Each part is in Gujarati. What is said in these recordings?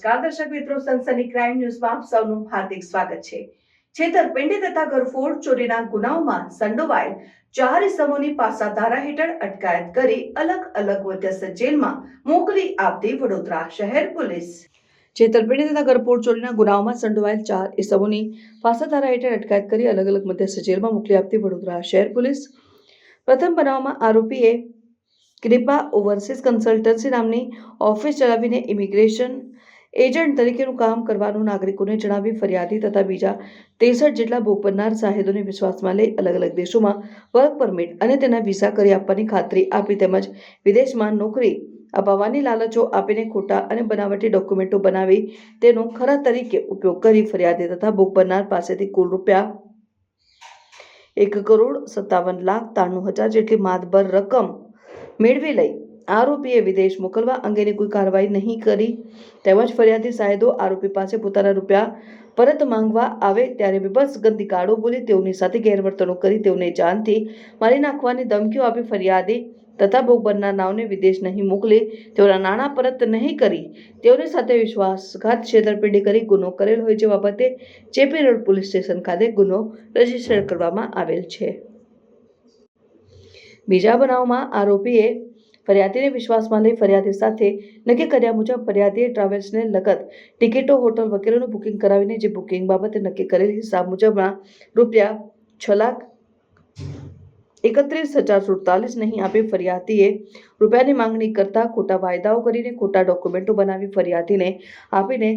નમસ્કાર, દર્શક મિત્રો, સનસની ક્રાઇમ ન્યૂઝમાં આપ સૌનું હાર્દિક સ્વાગત છે. છેતરપિંડી તથા ઘરફોડ ચોરીના ગુનાઓમાં સંડોવાયેલ ચાર ઇસમોની પાસા ધારા હેઠળ અટકાયત કરી અલગ અલગ મધ્યસ્થ જેલમાં મોકલી આપતી વડોદરા શહેર પોલીસ. છેતરપિંડી તથા ઘરફોડ ચોરીના ગુનાઓમાં સંડોવાયેલ ચાર ઇસમોની પાસા ધારા હેઠળ અટકાયત કરી અલગ અલગ મધ્યસ્થ જેલમાં મોકલી આપતી વડોદરા શહેર પોલીસ. પ્રથમ બનાવમાં આરોપીએ કૃપા ઓવરસીઝ કન્સલ્ટન્સી નામની ઓફિસ ચલાવીને ઇમિગ્રેશન એજન્ટ તરીકેનું કામ કરવાનું નાગરિકોને જણાવી ફરિયાદી તથા બીજા ત્રેસઠ જેટલા ભોગ બનનાર સાહેદોને વિશ્વાસમાં લઈ અલગ અલગ દેશોમાં વર્ક પરમિટ અને તેના વિઝા કરી આપવાની ખાતરી આપી તેમજ વિદેશમાં નોકરી અપાવવાની લાલચો આપીને ખોટા અને બનાવટી ડોક્યુમેન્ટો બનાવી તેનો ખરા તરીકે ઉપયોગ કરી ફરિયાદી તથા ભોગ બનનાર પાસેથી કુલ રૂપિયા એક કરોડ સત્તાવન લાખ ત્રાણું હજાર જેટલી માતબર રકમ મેળવી લઈ આરોપીએ વિદેશ મોકલવા અંગેની કોઈ કાર્યવાહી નહીં કરી. તેમજ ફરિયાદી સાહેદો આરોપી પાસે પોતાના રૂપિયા પરત માંગવા આવે ત્યારે બેબસ ગંદી ગાળો બોલી તેઓની સાથે ગેરવર્તણૂક કરી તેઓને જાનથી મારી નાખવાની ધમકીઓ આપી ફરિયાદી તથા ભોગ બનનાર નાવને વિદેશ નહીં મોકલે. તેઓના નાણાં પરત નહીં કરી. તેઓની સાથે વિશ્વાસઘાત છેતરપિંડી કરી ગુનો કરેલ હોય જે બાબતે ચેપી રોડ પોલીસ સ્ટેશન ખાતે ગુનો રજિસ્ટર કરવામાં આવેલ છે. બીજા બનાવમાં આરોપીએ ફરિયાદીને વિશ્વાસમાં લઈ ફરિયાદી સાથે નક્કી કર્યા મુજબ ફરિયાદીએ ટ્રાવેલ્સને લગત, ટિકિટો, હોટલ વગેરેનું બુકિંગ કરાવીને જે બુકિંગ બાબતે નક્કી કરેલ હિસાબ મુજબના રૂપિયા છ લાખ એકત્રીસ હજાર સુડતાલીસ નહીં આપી ફરિયાદીએ રૂપિયાની માંગણી કરતા ખોટા વાયદાઓ કરીને ખોટા ડોક્યુમેન્ટો બનાવી ફરિયાદીને આપીને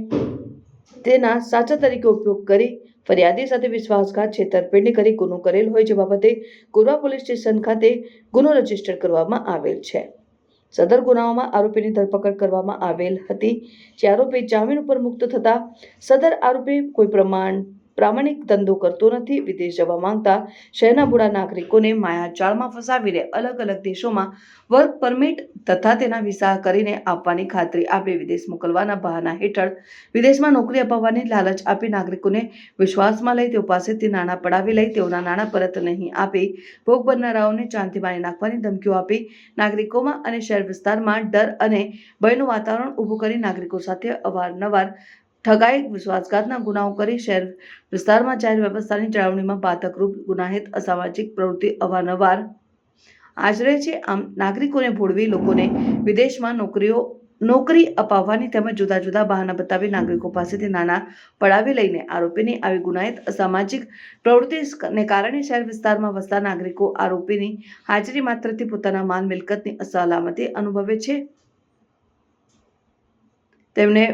તેના સાચા તરીકે ઉપયોગ કરી ફરિયાદી સાથે વિશ્વાસઘાત છેતરપિંડી કરી, ગુનો કરેલ હોય જે બાબતે ગોરવા પોલીસ સ્ટેશન ખાતે ગુનો રજિસ્ટર કરવામાં આવેલ છે. સદર ગુનાઓમાં આરોપીની ધરપકડ કરવામાં આવેલ હતી. જે આરોપી જામીન ઉપર મુક્ત થતા સદર આરોપી કોઈ પ્રમાણ પ્રામાણિક ધંધો કરતો નથી, વિદેશ જવા માંગતા શહેરના બુડા નાગરિકોને માયાજાળમાં ફસાવીને અલગ અલગ દેશોમાં વર્ક પરમિટ તથા તેના વિસા કરીને આપવાની ખાતરી આપી વિદેશ મોકલવાના બહાના હેઠળ વિદેશમાં નોકરી અપાવવાની લાલચ આપી નાગરિકોને વિશ્વાસમાં લઈ, તેઓ પાસેથી નાણાં પડાવી લઈ, તેઓના નાણાં પરત નહીં આપી, ભોગ બનનારાઓને ચાંદી મારી નાખવાની ધમકીઓ આપી નાગરિકોમાં અને શહેર વિસ્તારમાં ડર અને ભયનું વાતાવરણ ઊભું કરી નાગરિકો સાથે અવારનવાર ઠગાઈ વિશ્વાસઘાતના ગુનાઓ કરી શહેર વિસ્તારમાં જાહેર વ્યવસ્થાની જાળવણીમાં બાધકરૂપ ગુનાહિત અસામાજિક પ્રવૃત્તિ અવારનવાર આચરે છે. આમ નાગરિકોને ભોળવી લોકોને વિદેશમાં નોકરીઓ, નોકરી અપાવવાની તેમજ જુદા જુદા બહાના બતાવી નાગરિકો પાસેથી નાણાં પડાવી લઈને આરોપીની આવી ગુનાહિત અસામાજિક પ્રવૃત્તિને કારણે શહેર વિસ્તારમાં વસતા નાગરિકો આરોપીની હાજરી માત્રથી પોતાના માલ મિલકતની અસલામતી અનુભવે છે. તેમને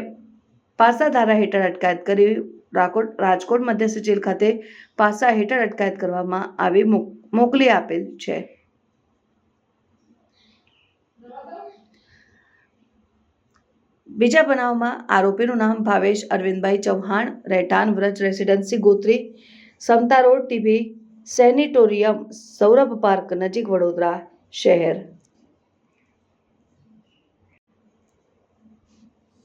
પાસા ધારા હેઠળ અટકાયત કરી રાકોટ, રાજકોટ મધ્યસ્થ જેલ ખાતે પાસા હેઠળ અટકાયત કરવામાં આવી મોક- મોકલી આપેલ છે. બીજા બનાવમાં આરોપીનું નામ ભાવેશ અરવિંદભાઈ ચૌહાણ, રહેઠાણ Vraj residency Gotri, Samta road TB sanatorium, Saurabh park નજીક વડોદરા શહેર.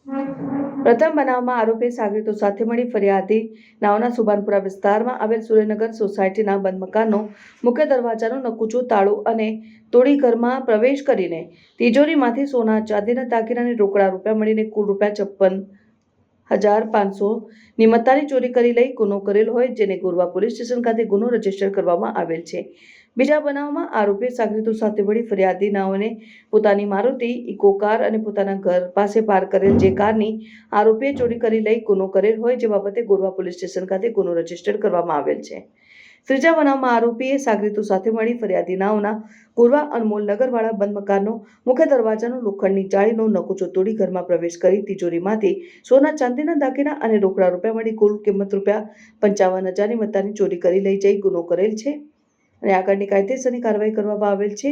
પ્રથમ બનાવમાં આરોપી સાગરીતો સાથે મળી ફરિયાદી નાવના સુભાનપુરા વિસ્તારમાં આવેલ સૂર્યનગર સોસાયટીના બંધ મકાનનો મુખ્ય દરવાજાનું નકુચું, તાળું અને તોડી ઘરમાં પ્રવેશ કરીને તિજોરીમાંથી સોના, ચાંદીના દાગીના રોકડા રૂપિયા મળીને કુલ રૂપિયા છપ્પન હજાર પાંચસો નિમત્તાની ચોરી કરી લઈ ગુનો કરેલ હોય, જેને ગોરવા પોલીસ સ્ટેશન ખાતે ગુનો રજિસ્ટર કરવામાં આવેલ છે. બીજા બનાવમાં આરોપી સાગરીતુ સાથે મળી ફરિયાદી નાઓને પોતાની મારુતિ, ઇકો કાર અને પોતાના ઘર પાસે પાર કરેલ જે કારની આરોપીએ ચોરી કરી લઈ ગુનો કરેલ હોય જે બાબતે ગોરવા પોલીસ સ્ટેશન ખાતે ગુનો રજિસ્ટર કરવામાં આવેલ છે. ત્રીજા બનાવમાં આરોપીએ સાગરીતુ સાથે મળી ફરિયાદી નાઓના ગોરવા અનમોલ નગરવાળા બંધ મકાનનો મુખ્ય દરવાજાનો લોખંડની જાળીનો નકુચો તોડી ઘરમાં પ્રવેશ કરી તિજોરીમાંથી સોના ચાંદીના દાગીના અને રોકડા રૂપિયા મળી કુલ કિંમત રૂપિયા પંચાવન હજારની મત્તાની ચોરી કરી લઈ જઈ ગુનો કરેલ છે. અને આગળની કાયદેસરની કાર્યવાહી કરવામાં આવેલ છે.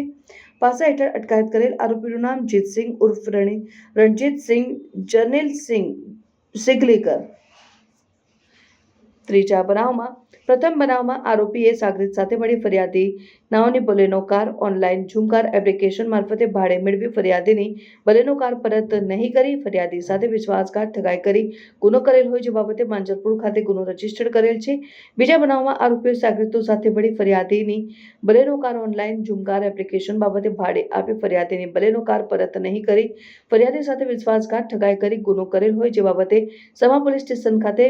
પાસા હેઠળ અટકાયત કરેલ આરોપીનું નામ જીતસિંહ ઉર્ફ રણી રણજીતસિંહ જર્નેલસિંહ સિગલીકર. ત્રીજા બનાવમાં, પ્રથમ બનાવમાં આરોપીએ સાગરીત સાથે મળી ફરિયાદી. નાઓની Baleno car online Zoomcar application મારફતે ભાડે મેળવી ફરિયાદીની બલેનો કાર પરત નહીં કરી, ફરિયાદી સાથે વિશ્વાસઘાત ઠગાઈ કરી, ગુનો કરેલ હોય જે બાબતે માંજરપુર ખાતે ગુનો રજીસ્ટર્ડ કરેલ છે. બીજા બનાવમાં આરોપીઓ સાગરીતો સાથે મળી ફરિયાદીની Baleno car online Zoomcar application બાબતે ભાડે આપી ફરિયાદીની બલેનો કાર પરત નહીં કરી, ફરિયાદી સાથે વિશ્વાસઘાત ઠગાઈ કરી, ગુનો કરેલ હોય જે બાબતે સમા પોલીસ સ્ટેશન ખાતે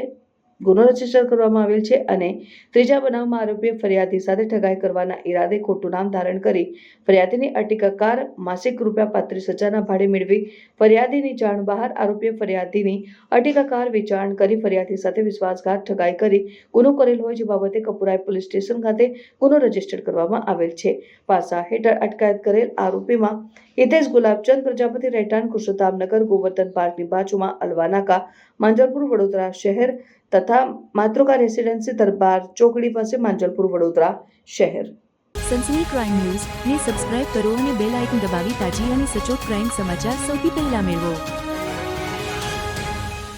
ગુનો રજિસ્ટર કરવામાં આવેલ છે અને ત્રીજા બનાવમાં આરોપીએ ફરિયાદી સાથે ઠગાઈ કરવાના ઈરાદે ખોટું નામ ધારણ કરી ફરિયાદીની અર્ટિકા કાર માસિક રૂપિયા પાંત્રીસ હજારના ભાડે મેળવી ફરિયાદીની જાણ બહાર આરોપીએ ફરિયાદીની અર્ટિકા કાર કરી ફરિયાદી સાથે વિશ્વાસઘાત ઠગાઈ કરી ગુનો કરેલ હોય જે બાબતે કપુરાઈ પોલીસ સ્ટેશન ખાતે ગુનો રજિસ્ટર કરવામાં આવેલ છે. પાસા હેઠળ અટકાયત કરેલ આરોપીમાં હિતેશ ગુલાબચંદ, પ્રજાપતિ રહેઠાણ, કુશોત્તમનગર, ગોવર્ધન પાર્કની બાજુમાં અલવાનાકા, માંજલપુર, વડોદરા શહેર તથા માતૃકા રેસિડેન્સી દરબાર ચોકડી પાસે માંજલપુર, વડોદરા શહેર. સનસની ક્રાઇમ ન્યૂઝ ને સબસ્ક્રાઇબ કરો અને બેલ આઇકન દબાવી તાજી અને સચોટ ક્રાઇમ સમાચાર સૌથી પહેલા મેળવો.